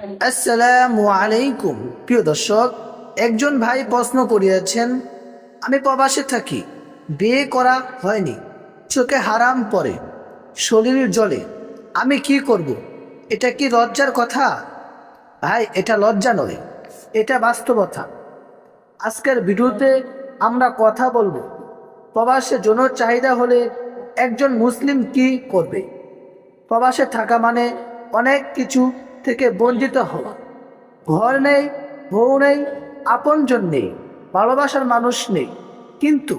আসসালামু আলাইকুম। প্রিয় দর্শক, একজন ভাই প্রশ্ন করিয়াছেন, আমি প্রবাসে থাকি, বিয়ে করা হয়নি, চোখে হারাম পড়ে শরীরের জলে আমি কি করব? এটা কি লজ্জার কথা? ভাই, এটা লজ্জা নয়, এটা বাস্তবতা। আজকের ভিডিওতে আমরা কথা বলব, প্রবাসে যৌন চাহিদা হলে একজন মুসলিম কি করবে? প্রবাসে থাকা মানে অনেক কিছু থেকে বঞ্চিত হওয়া ঘর নেই, বউ নেই, আপনজন নেই, ভালোবাসার মানুষ নেই। কিন্তু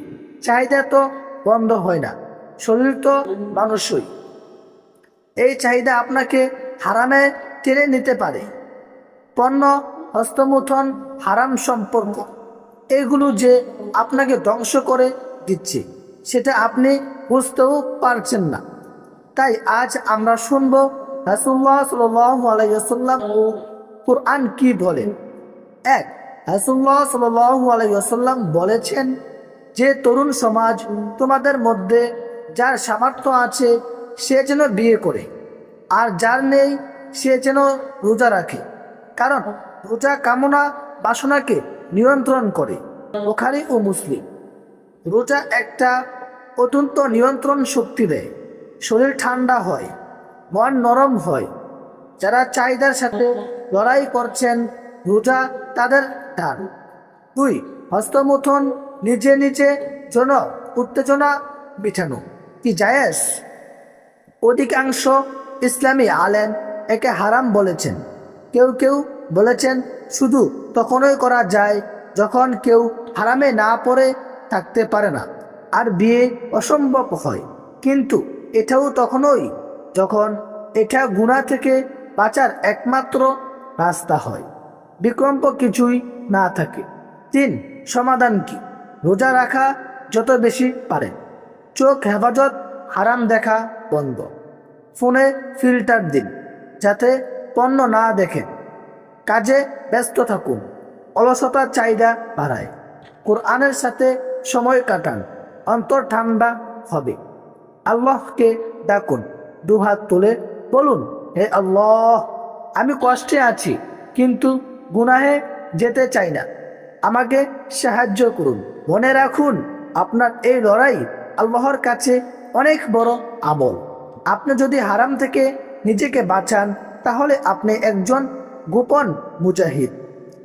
চাহিদা তো বন্ধ হয় না, শরীর তো মানুষই। এই চাহিদা আপনাকে হারামে টেনে নিতে পারে। পণ্য, হস্তমুথন, হারাম সম্পর্ক, এগুলো যে আপনাকে ধ্বংস করে দিচ্ছে, সেটা আপনি বুঝতেও পারছেন না। তাই আজ আমরা শুনব রাসুল্লাহ সাল্লাম ও কোরআন কি বলেন এক রাসুল্লাহ সাল্লাম বলেছেন যে তরুণ সমাজ তোমাদের মধ্যে যার সামর্থ্য আছে সে যেন বিয়ে করে, আর যার নেই সে যেন রোজা রাখে। কারণ রোজা কামনা বাসনাকে নিয়ন্ত্রণ করে, বোখারি ও মুসলিম। রোজা একটা অত্যন্ত নিয়ন্ত্রণ শক্তি দেয়, শরীর ঠান্ডা হয় মন নরম হয়। যারা চাহিদার সাথে লড়াই করছেন, রোজা তাদের ঢাল দুই, হস্তমথন, নিজে নিজে জন উত্তেজনা বিছানো কি জায়েজ? অধিকাংশ ইসলামী আলেন একে হারাম বলেছেন। কেউ কেউ বলেছেন, শুধু তখনই করা যায় যখন কেউ হারামে না পড়ে থাকতে পারে না। আর বিয়ে অসম্ভব হয়। কিন্তু এটাও তখনই যখন এটা গুণা থেকে বাঁচার একমাত্র রাস্তা হয়, বিকল্প কিছুই না থাকে। তিন, সমাধান কি? রোজা রাখা যত বেশি পারেন। চোখ হেফাজত, হারাম দেখা বন্ধ। ফোনে ফিল্টার দিন, যাতে পণ্য না দেখেন। কাজে ব্যস্ত থাকুন, অলসতার চাহিদা বাড়ায়। কোরআনের সাথে সময় কাটান, অন্তর ঠান্ডা হবে। আল্লাহকে ডাকুন। দুহাত তুলে বলুন, হে আল্লাহ, আমি কষ্টে আছি, কিন্তু গুনাহে যেতে চাই না। আমাকে সাহায্য করুন। মনে রাখুন, আপনার এই লড়াই আল্লাহর কাছে অনেক বড় আমল। আপনি যদি হারাম থেকে নিজেকে বাঁচান, তাহলে আপনি একজন গোপন মুজাহিদ।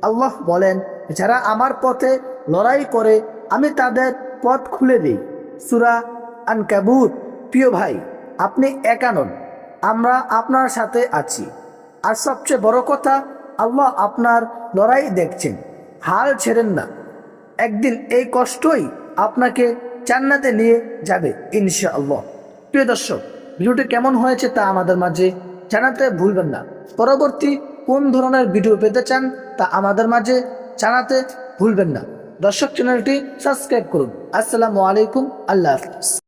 আল্লাহ বলেন, যারা আমার পথে লড়াই করে, আমি তাদের পথ খুলে দিই। সুরা আনকাবুত। প্রিয় ভাই আপনি একানন আমরা আপনার সাথে আছি। আর সবচেয়ে বড় কথা, আল্লাহ আপনার লড়াই দেখছেন, হাল ছেড়েন না। একদিন এই কষ্টই আপনাকে জান্নাতে নিয়ে যাবে, ইনশাআল্লাহ। প্রিয় দর্শক, ভিডিওটি কেমন হয়েছে তা আমাদের মাঝে জানাতে ভুলবেন না। পরবর্তী কোন ধরনের ভিডিও পেতে চান তা আমাদের মাঝে জানাতে ভুলবেন না। দর্শক চ্যানেলটি সাবস্ক্রাইব করুন। আসসালামু আলাইকুম, আল্লাহ হাফিজ।